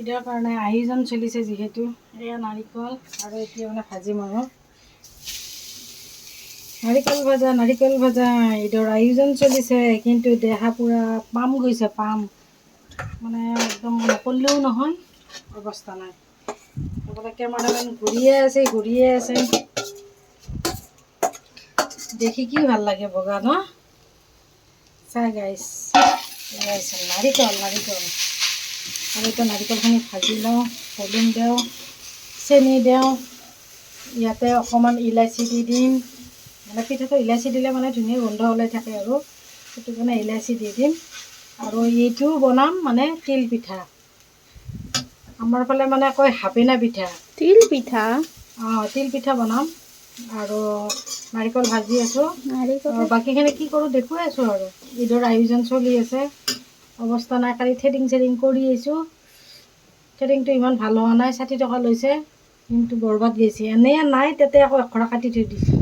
ঈদৰ কাৰণে আয়োজন চলিছে যিহেতু। এয়া নাৰিকল আৰু এতিয়া মানে ভাজিম আৰু নাৰিকল ভাজা নাৰিকল ভাজা ঈদৰ আয়োজন চলিছে, কিন্তু দেহা পূৰা পাম গৈছে, পাম। মানে একদম নকৰিলেও নহয়, অৱস্থা নাই। এইফালে কেমেৰামেন ঘূৰিয়ে আছে ঘূৰিয়ে আছে। দেখি কি ভালো লাগে বগা, ন? চাই গাইছ গাইছ নাৰিকল নাৰিকল। আৰু এতিয়া নাৰিকলখিনি ভাজি লওঁ ভলিউম দিওঁ চেনি দিওঁ ইয়াতে অকণমান ইলাচি দি দিম। মানে পিঠাটো ইলাচি দিলে মানে ধুনীয়া গোন্ধ ওলাই থাকে আৰু। সেইটো কাৰণে ইলাচি দি দিম। আৰু এইটো বনাম মানে তিল পিঠা। আমাৰ ফালে মানে কয় হাপেনা পিঠা। তিল পিঠা? অঁ তিল পিঠা বনাম। আৰু নাৰিকল ভাজি আছোঁ। বাকীখিনি কি কৰোঁ দেখুৱাই আছোঁ আৰু। ঈদৰ আয়োজন চলি আছে। অৱস্থা নাই কালি থ্ৰেডিং চেডিং কৰি আহিছোঁ থ্ৰেডিংটো ইমান ভালো হোৱা নাই, ষাঠি টকা লৈছে, কিন্তু বৰবাদ গৈছে। এনেই নাই, তাতে আকৌ এশৰা কাটি থৈ দিছোঁ।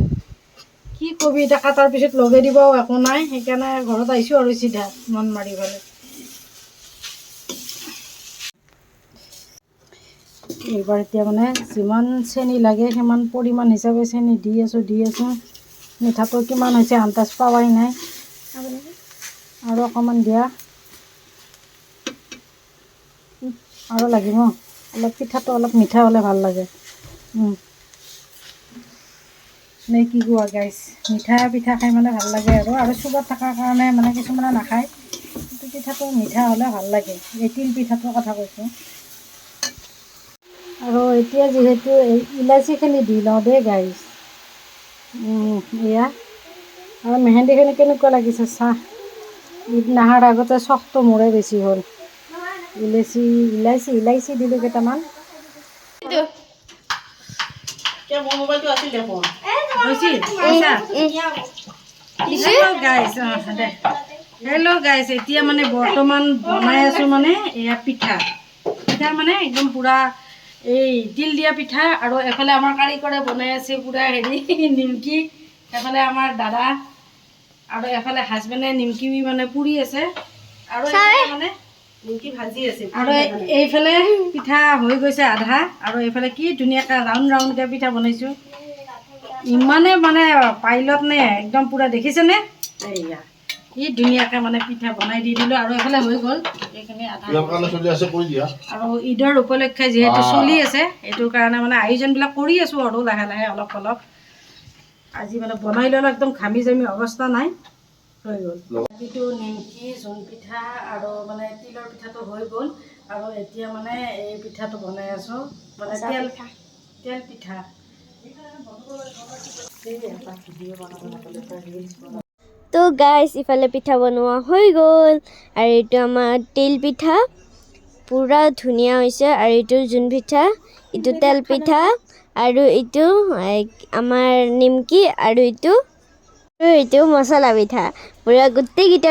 কি কবি, এতিয়া কাটাৰ পিছত লগাই দিবও একো নাই। সেইকাৰণে ঘৰত আহিছোঁ আৰু চিধা, মন মাৰি পেলাই। এইবাৰ এতিয়া মানে যিমান চেনি লাগে, সিমান পৰিমাণ হিচাপে চেনি দি আছোঁ দি আছোঁ। মিঠাটো কিমান হৈছে, আন্দাজ পোৱাই নাই। আৰু অকণমান দিয়া। আৰু লাগিব অলপ পিঠাটো অলপ মিঠা হ'লে ভাল লাগে। নে কি কোৱা গাইছ মিঠা পিঠা খাই মানে ভাল লাগে আৰু। আৰু চুগাৰ থকাৰ কাৰণে মানে কিছুমানে নাখায়। কিন্তু পিঠাটো মিঠা হ'লে ভাল লাগে। এই তিল পিঠাটোৰ কথা কৈছোঁ। আৰু এতিয়া যিহেতু এই ইলাচিখিনি দি লওঁ দেই গাইছ এয়া। আৰু মেহেন্দিখিনি কেনেকুৱা লাগিছে চাহ। ঈদ নহাৰ আগতে চখটো মোৰে বেছি হ'ল। ইলাচি ইলাচি ইলাচি দিলোঁ কেইটামান। Hello guys, এতিয়া মানে বৰ্তমান বনাই আছোঁ মানে এয়া পিঠা। পিঠা মানে একদম পূৰা এই তিল দিয়া পিঠা আৰু এফালে আমাৰ কাৰিকৰে বনাই আছে পূৰা হেৰি নিমকি। এফালে আমাৰ দাদা আৰু এফালে হাজবেণ্ডে নিমকি মানে পুৰি আছে। আৰু মানে আৰু এইফালে পিঠা হৈ গৈছে আধা। আৰু এইফালে কি ধুনীয়াকৈ ৰাউণ্ড ৰাউণ্ডকৈ পিঠা বনাইছোঁ। ইমানে মানে পাইলত নে একদম পূৰা দেখিছেনে? এইয়া। কি ধুনীয়াকৈ মানে পিঠা বনাই দি দিলোঁ। আৰু এইফালে হৈ গ'ল। এইখিনি আধা আৰু ঈদৰ উপলক্ষে যিহেতু চলি আছে সেইটো কাৰণে মানে আয়োজনবিলাক কৰি আছোঁ আৰু লাহে লাহে অলপ অলপ। আজি মানে বনাই ল'লে একদম ঘামি জামি অৱস্থা নাই। হৈ গ'ল। বাকীটো নিমকি জোন পিঠা আৰু মানে তিলৰ পিঠাটো হৈ গ'ল। আৰু এতিয়া মানে এই পিঠাটো বনাই আছোঁ। মানে তেল তেল পিঠা। তো গাইছ ইফালে পিঠা বনোৱা হৈ গ'ল। আৰু এইটো আমাৰ তিল পিঠা। পূৰা ধুনীয়া হৈছে। আৰু এইটো জোন পিঠা এইটো তেল পিঠা। আৰু এইটো আমাৰ নিমকি আৰু এইটো এইটো মচলা পিঠা। পূৰা গোটেইকেইটা